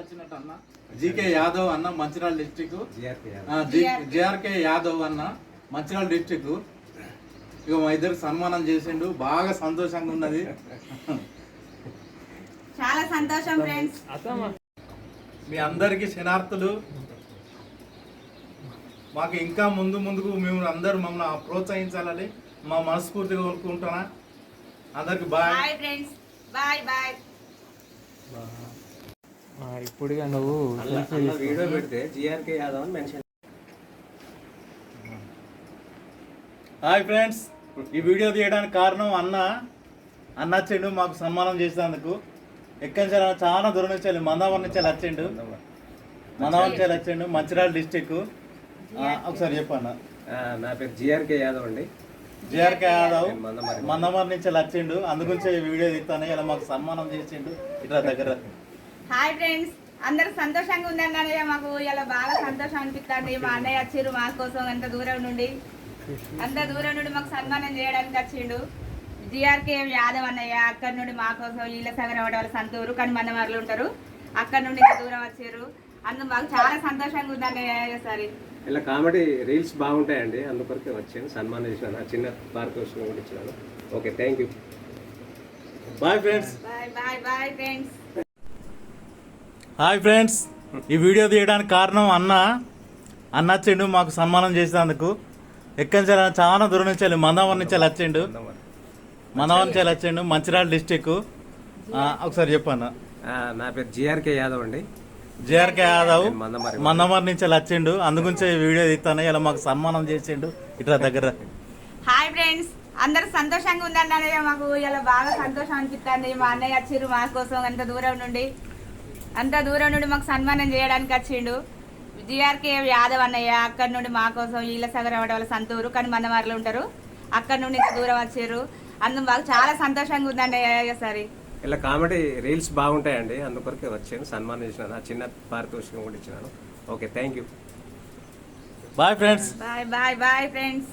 వచ్చినట్టు అన్న జీకే యాదవ్ అన్న మంచిర్యాల డిస్టిక్ జేఆర్కే యాదవ్. అన్న మంచిర్యాల డిస్టిక్ ఇక మా ఇద్దరు సన్మానం చేసిండు. బాగా సంతోషంగా ఉన్నది. చాలా సంతోషం ఫ్రెండ్స్. మీ అందరికీ శనార్థులు మాకు ఇంకా ముందు ముందుకు మేము అందరూ మమ్మల్ని ప్రోత్సహించాలని మా మనస్ఫూర్తిగా కోరుకుంటున్నా. అందరికి bye. Bye friends. Bye. Bye. ఇప్పుడుగా నువ్వు వీడియో పెడితే జిఆర్కే యాదవ్ అని మెన్షన్ హాయ్ ఫ్రెండ్స్ ఈ వీడియో తీయడానికి కారణం అన్న అన్న వచ్చిండు మాకు సన్మానం చేసినందుకు. ఎక్కడి నుంచి చాలా దూరం నుంచి వెళ్ళి మందావరం నుంచి వచ్చిండు మందావరం నుంచి వచ్చిండు మంచిర్యాల డిస్టిక్ ఒకసారి చెప్పన్న ఆ, నా పేరు జిఆర్కే యాదవ్ అండి. జేఆర్కే యాదవ్. మందమరి నుంచి వచ్చిండు అందుగురించి ఈ వీడియో తీస్తాను. ఇలా మాకు సన్మానం చేసిండు. ఇట్లా దగ్గర. హాయ్ ఫ్రెండ్స్ అందరూ సంతోషంగా ఉందండి అన్నయ్య. మాకు ఇలా బాగా సంతోషం అనిపిస్తుంది మా అన్నయ్య వచ్చిర్రు మా కోసం అంత దూరం నుండి. అంత దూరం నుండి మాకు సన్మానం చేయడానికి వచ్చిండు. జిఆర్కే యాదవ్ అన్నయ్య అక్కడి నుండి మా కోసం ఈల సగర వాళ్ళ సంతూరు కానీ మందమర్లు ఉంటారు. అక్కడి నుండి దూరం వచ్చారు అందుకు మాకు చాలా సంతోషంగా ఉంది అన్నయ్య సరే. ఇలా కామెడీ రీల్స్ బాగుంటాయండి. అందుకొరకే వచ్చాను. సన్మానం చేసినాను. ఆ చిన్న పారితోషికం కూడా ఇచ్చినాను. Okay thank you bye friends bye bye bye friends hi friends. ఈ వీడియో తీయడానికి కారణం అన్న అన్న వచ్చిండు మాకు సన్మానం చేసినందుకు. ఎక్కడి నుంచి చాలా దూరం నుంచి వెళ్ళి మందవరం నుంచి వెళ్ళి వచ్చిండు మందవరం నుంచి వెళ్ళి వచ్చిండు మంచిర్యాల డిస్టిక్ ఒకసారి చెప్పన్న ఆ, నా పేరు జిఆర్కే యాదవ్ అండి. జేఆర్కే యాదవ్. మందమరి నుంచి వెళ్ళి వచ్చిండు అందుగురించి వీడియో తీస్తాను. ఇలా మాకు సన్మానం చేసిండు. ఇట్లా దగ్గర హాయ్ ఫ్రెండ్స్. అందరూ సంతోషంగా ఉందండి అన్నయ్య మాకు. ఇలా బాగా సంతోషం అనిపిస్తుంది మా అన్నయ్య వచ్చిర్రు మా కోసం అంత దూరం నుండి. అంత దూరం నుండి మాకు సన్మానం చేయడానికి వచ్చిండు. జిఆర్కే యాదవ్ అన్నయ్య అక్కడి నుండి మా కోసం ఈల సగర వాళ్ళ సంతూరు కానీ మందమార్లు ఉంటారు. అక్కడి నుండి ఇంత దూరం వచ్చారు. అందుకు మాకు చాలా సంతోషంగా ఉందండి అయ్య సరే. ఇలా కామెడీ రీల్స్ బాగుంటాయండి. అందుకొరకే వచ్చాను. సన్మానం చేసినాను. ఆ చిన్న పారితోషికం కూడా ఇచ్చినాను. Okay thank you. Bye friends bye bye bye friends